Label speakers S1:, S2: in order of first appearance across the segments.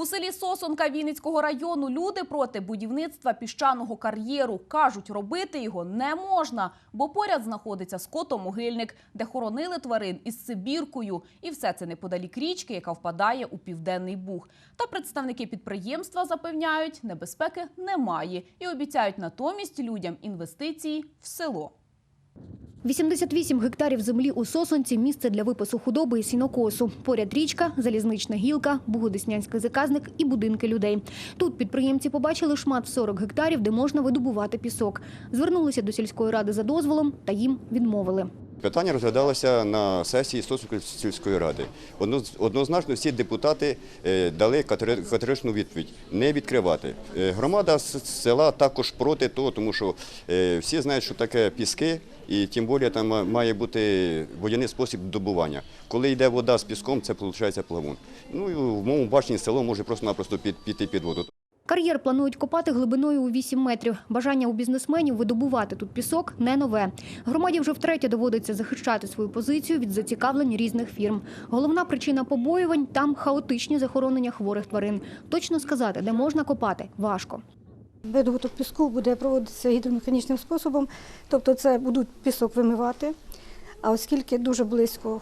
S1: У селі Сосонка Вінницького району люди проти будівництва піщаного кар'єру. Кажуть, робити його не можна, бо поряд знаходиться скотомогильник, де хоронили тварин із Сибіркою. І все це неподалік річки, яка впадає у Південний Буг. Та представники підприємства запевняють, небезпеки немає і обіцяють натомість людям інвестиції в село.
S2: 88 гектарів землі у Сосонці – місце для випасу худоби і сінокосу. Поряд річка, залізнична гілка, Богодеснянський заказник і будинки людей. Тут підприємці побачили шмат в 40 гектарів, де можна видобувати пісок. Звернулися до сільської ради за дозволом, та їм відмовили.
S3: Питання розглядалося на сесії сільської ради. Однозначно всі депутати е, дали категори- категоричну відповідь не відкривати. Е, Громада села також проти того, тому що е, всі знають, що таке піски, і тим більше там має бути водяний спосіб добування. Коли йде вода з піском, це виходить плавун. Ну і в моєму баченні село може просто-напросто піти під воду.
S2: Кар'єр планують копати глибиною у 8 метрів. Бажання у бізнесменів видобувати тут пісок не нове. Громаді вже втретє доводиться захищати свою позицію від зацікавлень різних фірм. Головна причина побоювань – там хаотичні захоронення хворих тварин. Точно сказати, де можна копати – важко.
S4: Видобуток піску буде проводитися гідромеханічним способом, тобто це будуть пісок вимивати, а оскільки дуже близько,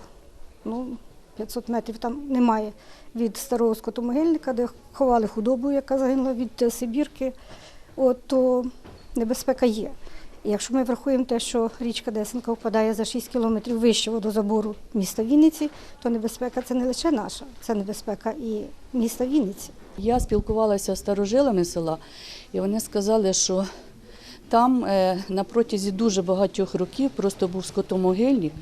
S4: ну, 500 метрів там немає від старого скотомогильника, де ховали худобу, яка загинула від е, Сибірки, от, то небезпека є. І якщо ми врахуємо те, що річка Десенка впадає за 6 кілометрів вище водозабору міста Вінниці, то небезпека це не лише наша, це небезпека і міста Вінниці.
S5: Я спілкувалася з старожилами села, і вони сказали, що там е, на протязі дуже багатьох років просто був скотомогильник,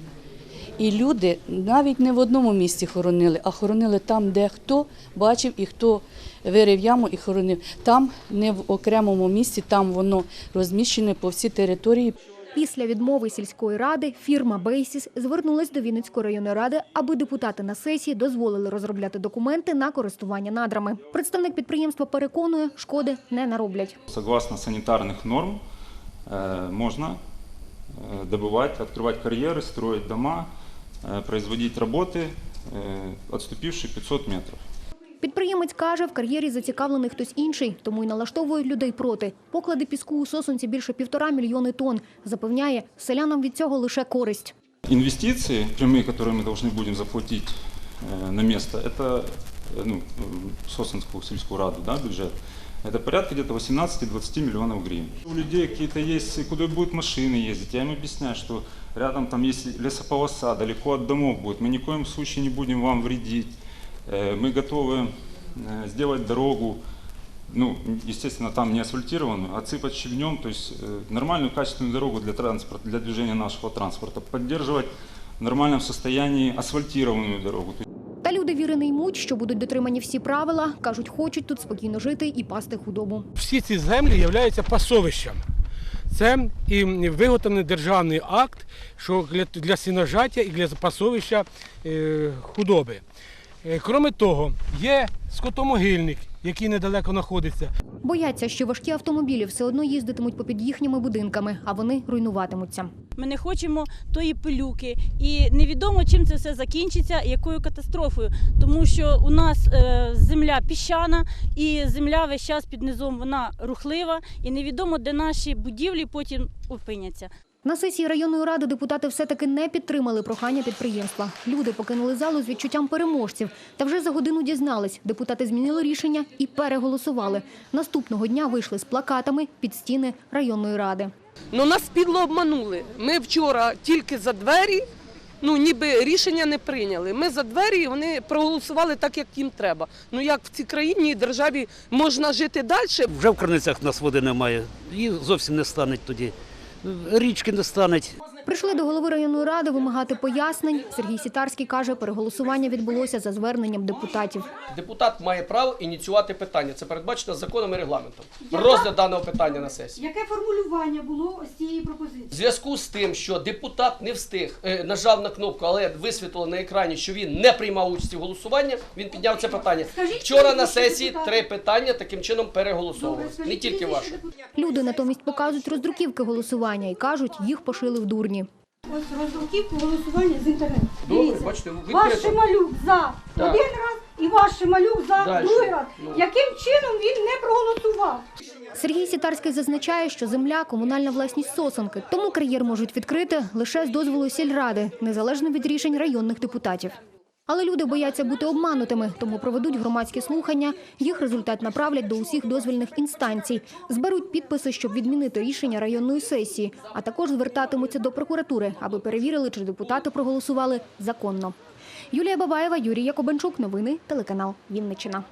S5: і люди навіть не в одному місці хоронили, а хоронили там, де хто бачив і хто вирив яму і хоронив. Там не в окремому місці, там воно розміщене по всій території.
S2: Після відмови сільської ради фірма «Бейсіс» звернулась до Вінницької районної ради, аби депутати на сесії дозволили розробляти документи на користування надрами. Представник підприємства переконує, шкоди не нароблять.
S6: Согласно санитарных норм э, можно э, добывать, открывать карьеры, строить дома, э, производить работы, э, отступившие 500 метров.
S2: Підприємець каже, в кар'єрі зацікавлений хтось інший, тому й налаштовують людей проти. Поклади піску у сосонці більше півтора мільйони тонн. Запевняє, селянам від цього лише користь.
S6: Инвестиции прямые, которые мы должны будем заплатить э, на место, это э, ну, Сосенскую сельскую раду, да, бюджет. Это порядка где-то 18-20 миллионов гривен. У людей какие-то есть, куда будут машины ездить. Я им объясняю, что рядом там есть лесополоса, далеко от домов будет. Мы ни в коем случае не будем вам вредить. Э, Мы готовы э, сделать дорогу, ну, естественно, там не асфальтированную, отсыпать щебнем, то есть э, нормальную качественную дорогу для транспорта, для движения нашего транспорта, поддерживать в нормальном состоянии асфальтированную дорогу.
S2: Не ймуть, що будуть дотримані всі правила. Кажуть, хочуть тут спокійно жити і пасти худобу.
S7: всі ці землі являються пасовищем. Це і виготовлений державний акт, що для, для сіножаття і для пасовища е, худоби. Е, Кроме того, є скотомогильник, який недалеко знаходиться.
S2: Бояться, що важкі автомобілі все одно їздитимуть попід їхніми будинками, а вони руйнуватимуться.
S8: Ми не хочемо тої пилюки, і невідомо чим це все закінчиться, якою катастрофою, тому що у нас е, земля піщана, і земля весь час під низом вона рухлива, і невідомо, де наші будівлі потім опиняться.
S2: На сесії районної ради депутати все-таки не підтримали прохання підприємства. Люди покинули залу з відчуттям переможців. Та вже за годину дізнались, депутати змінили рішення і переголосували. Наступного дня вийшли з плакатами під стіни районної ради.
S9: Ну нас підло обманули. Ми вчора тільки за двері, ну ніби рішення не прийняли. Ми за двері, і вони проголосували так, як їм треба. Ну як в цій країні і державі можна жити далі?
S10: Вже в криницях нас води немає. Її зовсім не стане тоді. Річки не стануть.
S2: Прийшли до голови районної ради вимагати пояснень. Сергій Сітарський каже, переголосування відбулося за зверненням депутатів.
S11: Депутат має право ініціювати питання. Це передбачено законом і регламентом. Про розгляд даного питання на сесії.
S4: Яке формулювання було ось цієї пропозиції?
S11: В зв'язку з тим, що депутат не встиг, е, нажав на кнопку, але висвітлило на екрані, що він не приймав участі в голосуванні, він підняв це питання.
S4: Скажіть,
S11: Вчора на сесії три питання таким чином переголосовувалися. Не тільки ваше.
S2: Люди натомість показують роздруківки голосування і кажуть, їх пошили в дурні.
S4: Ось роздруківку голосування з інтернету.
S11: Добре,
S4: Дивіться.
S11: бачите, ви
S4: Ваш
S11: відкрито.
S4: Шималюк за
S11: Так.
S4: один раз, і ваш Шималюк за
S11: Дальше.
S4: другий раз.
S11: Ну.
S4: Яким чином він не проголосував?
S2: Сергій Сітарський зазначає, що земля – комунальна власність Сосонки, тому кар'єр можуть відкрити лише з дозволу сільради, незалежно від рішень районних депутатів. Але люди бояться бути обманутими, тому проведуть громадські слухання. Їх результат направлять до усіх дозвільних інстанцій. Зберуть підписи, щоб відмінити рішення районної сесії, а також звертатимуться до прокуратури, аби перевірили, чи депутати проголосували законно. Юлія Бабаєва, Юрій Якобенчук. Новини телеканал Вінниччина.